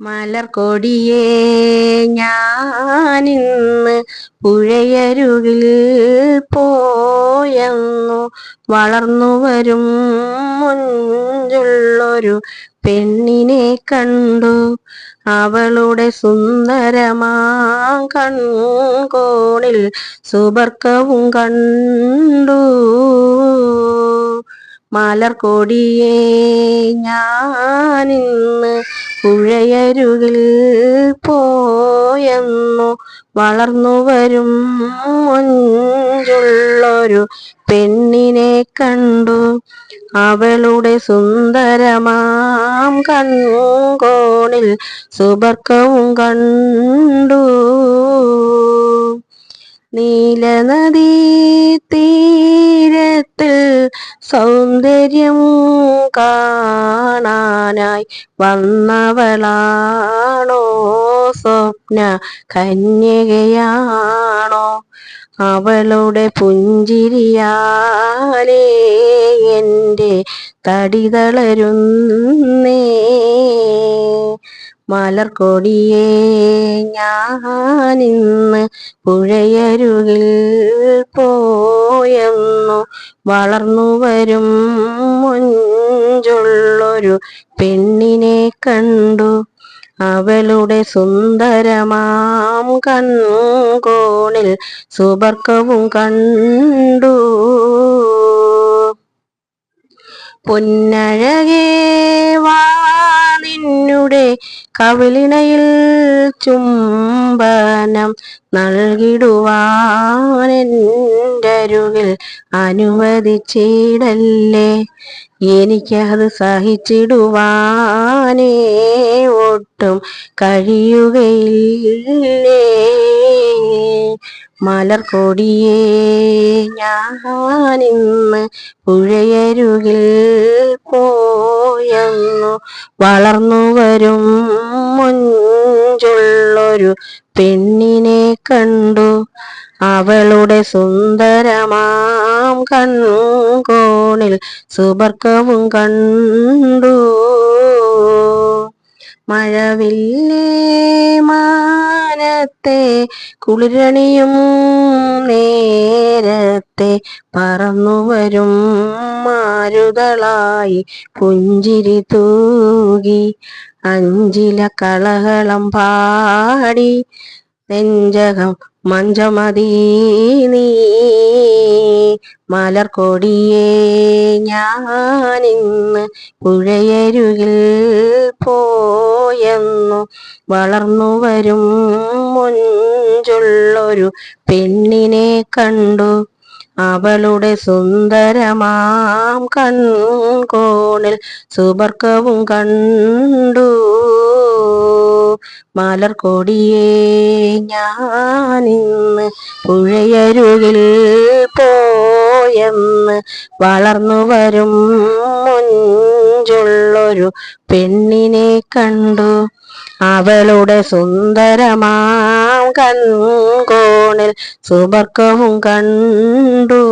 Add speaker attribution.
Speaker 1: മലർക്കൊടിയേ ഞാനിന്ന് പുഴയരുകിൽ പോയെന്നു വളർന്നു വരും മുഞ്ചുള്ളൊരു പെണ്ണിനെ കണ്ടു. അവളുടെ സുന്ദരമാ കൺകോണിൽ സുബർക്കവും കണ്ടു. മലർക്കൊടിയേ ഞാനിന്ന് പുഴയരുകിൽ പോയെന്നു വളർന്നു വരും മൊഞ്ചുള്ളൊരു പെണ്ണിനെ കണ്ടു. അവളുടെ സുന്ദരമാം കൺകോണിൽ സുബർക്കവും കണ്ടു. നീലനദീ തീരത്തിൽ സൗന്ദര്യം കാണാനായി വന്നവളാണോ സ്വപ്ന കന്യകയാണോ? അവളുടെ പുഞ്ചിരിയാലേ എന്റെ തടിതളരുന്നേ മലർക്കൊടിയേ ഞാനിന്ന് പുഴയരുകിൽ പോയെന്നു വളർന്നു വരും മുഞ്ചുള്ളൊരു പെണ്ണിനെ കണ്ടു. അവളുടെ സുന്ദരമാം കൺകോണിൽ സുബർക്കവും കണ്ടു. പൊന്നഴകേ വാ നിന്നുടെ കവിളിണയിൽ ചുംബനം നൽകിടുവാനെന്റരുകിൽ അനുവദിച്ചിടല്ലേ. എനിക്കത് സഹിച്ചിടുവാനേ ഒട്ടും കഴിയുകയില്ലേ. മലർക്കൊടിയേ ഞാനിന്ന് പുഴയരുകിൽ പോയെന്നു വളർന്നു വരും മുഞ്ചുള്ളൊരു പെണ്ണിനെ കണ്ടു. അവളുടെ സുന്ദരമാം കൺകോണിൽ സുബർക്കവും കണ്ടു. മഴവില്ലേ മാനത്തെ കുളിരണിയും നേരത്തെ പറന്നു വരും മാരുതളായി പുഞ്ചിരി തൂകി അഞ്ചില കളകളം പാടി നെഞ്ചകം മഞ്ചമതി നീ മലർക്കൊടിയേ ഞാനിന്ന് പുഴയരുകിൽ പോയെന്നു വളർന്നു വരും മുഞ്ചുള്ളൊരു പെണ്ണിനെ കണ്ടു. അവളുടെ സുന്ദരമാം കൺകോണിൽ സുബർക്കവും കണ്ടു. മലർക്കൊടിയേ ഞാനിന്ന് പുഴയരുകിൽ പോയെന്ന് വളർന്നു വരും മുഞ്ചുള്ളൊരു പെണ്ണിനെ കണ്ടു. അവളുടെ സുന്ദരമാം കൺകോണിൽ സുബർക്കവും കണ്ടു.